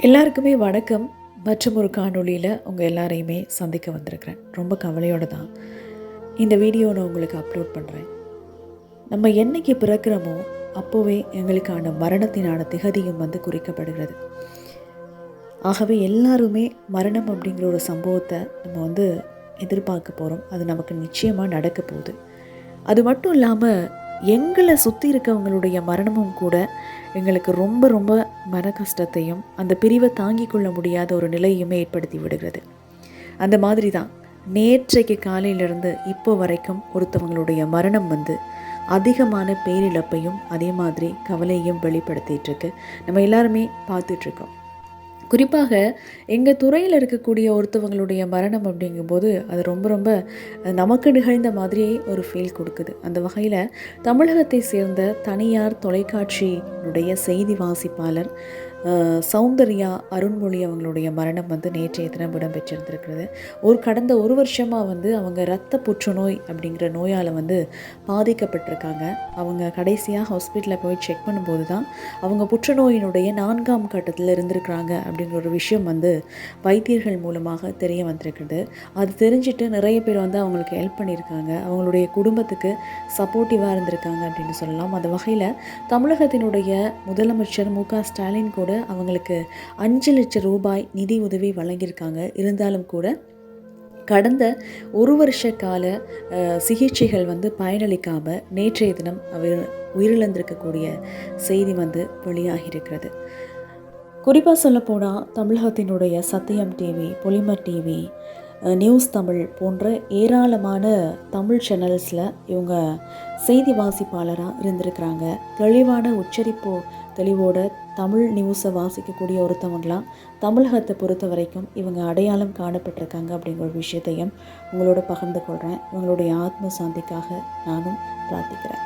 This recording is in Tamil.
எல்லாருக்குமே வணக்கம். மற்றும் ஒரு காணொளியில் உங்கள் எல்லாரையுமே சந்திக்க வந்திருக்கிறேன். ரொம்ப கவலையோடு தான் இந்த வீடியோ நான் உங்களுக்கு அப்லோட் பண்ணுறேன் நம்ம என்னைக்கு பிறக்கிறோமோ அப்போவே எங்களுக்கான மரணத்தினான திகதியும் வந்து குறிக்கப்படுகிறது. ஆகவே எல்லாருமே மரணம் அப்படிங்கிற ஒரு சம்பவத்தை நம்ம வந்து எதிர்பார்க்க போகிறோம் அது நமக்கு நிச்சயமாக நடக்க போகுது. அது மட்டும் இல்லாமல் எங்களை சுற்றி இருக்கவங்களுடைய மரணமும் கூட எங்களுக்கு ரொம்ப ரொம்ப மன கஷ்டத்தையும் அந்த பிரிவை தாங்கிக் கொள்ள முடியாத ஒரு நிலையுமே ஏற்படுத்தி விடுகிறது. அந்த மாதிரி தான் நேற்றைக்கு காலையிலிருந்து இப்போ வரைக்கும் ஒருத்தவங்களுடைய மரணம் வந்து அதிகமான பேரிழப்பையும் அதே மாதிரி கவலையும் வெளிப்படுத்திகிட்ருக்கு நம்ம எல்லாருமே பார்த்துட்ருக்கோம் குறிப்பாக எங்கள் துறையில் இருக்கக்கூடிய ஒருத்தவங்களுடைய மரணம் அப்படிங்கும்போது அது ரொம்ப ரொம்ப நமக்கு நிகழ்ந்த மாதிரியே ஒரு ஃபீல் கொடுக்குது. அந்த வகையில் தமிழகத்தை சேர்ந்த தனியார் தொலைக்காட்சியினுடைய செய்தி வாசிப்பாளர் சௌந்தர்யா அருண்மொழி அவங்களுடைய மரணம் வந்து நேற்றைய தினம் இடம்பெற்றிருந்திருக்கிறது. ஒரு கடந்த ஒரு வருஷமாக வந்து அவங்க இரத்த புற்றுநோய் அப்படிங்கிற நோயால் வந்து பாதிக்கப்பட்டிருக்காங்க. அவங்க கடைசியாக ஹாஸ்பிட்டலில் போய் செக் பண்ணும்போது தான் அவங்க புற்றுநோயினுடைய நான்காம் கட்டத்தில் இருந்திருக்கிறாங்க அப்படிங்கிற ஒரு விஷயம் வந்து வைத்தியர்கள் மூலமாக தெரிய வந்திருக்குது அது தெரிஞ்சுட்டு நிறைய பேர் வந்து அவங்களுக்கு ஹெல்ப் பண்ணியிருக்காங்க. அவங்களுடைய குடும்பத்துக்கு சப்போர்ட்டிவாக இருந்திருக்காங்க அப்படின்னு சொல்லலாம். அந்த வகையில் தமிழகத்தினுடைய முதலமைச்சர் மு க ஸ்டாலின் கூட அவங்களுக்கு அஞ்சு லட்சம் ரூபாய் நிதி உதவி வழங்கியிருக்காங்க. இருந்தாலும் கூட கடந்த ஒரு வருஷ கால சிகிச்சைகள் வந்து பயனளிக்காமல் நேற்றைய தினம் அவர் உயிரிழந்திருக்கக்கூடிய செய்தி வந்து வெளியாகியிருக்கிறது. குறிப்பாக சொல்லப்போனால் தமிழகத்தினுடைய Sathiyam TV Polimer TV news Tamil போன்ற ஏராளமான தமிழ் சேனல்ஸில் இவங்க செய்தி வாசிப்பாளராக இருந்திருக்கிறாங்க. தெளிவான உச்சரிப்பு தெளிவோட தமிழ் நியூஸை வாசிக்கக்கூடிய ஒருத்தவங்களாம் தமிழகத்தை பொறுத்த வரைக்கும் இவங்க அடையாளம் காணப்பட்டிருக்காங்க அப்படிங்கிற ஒரு விஷயத்தையும் உங்களோட பகிர்ந்து கொள்கிறேன் இவங்களுடைய ஆத்ம சாந்திக்காக நானும் பிரார்த்திக்கிறேன்.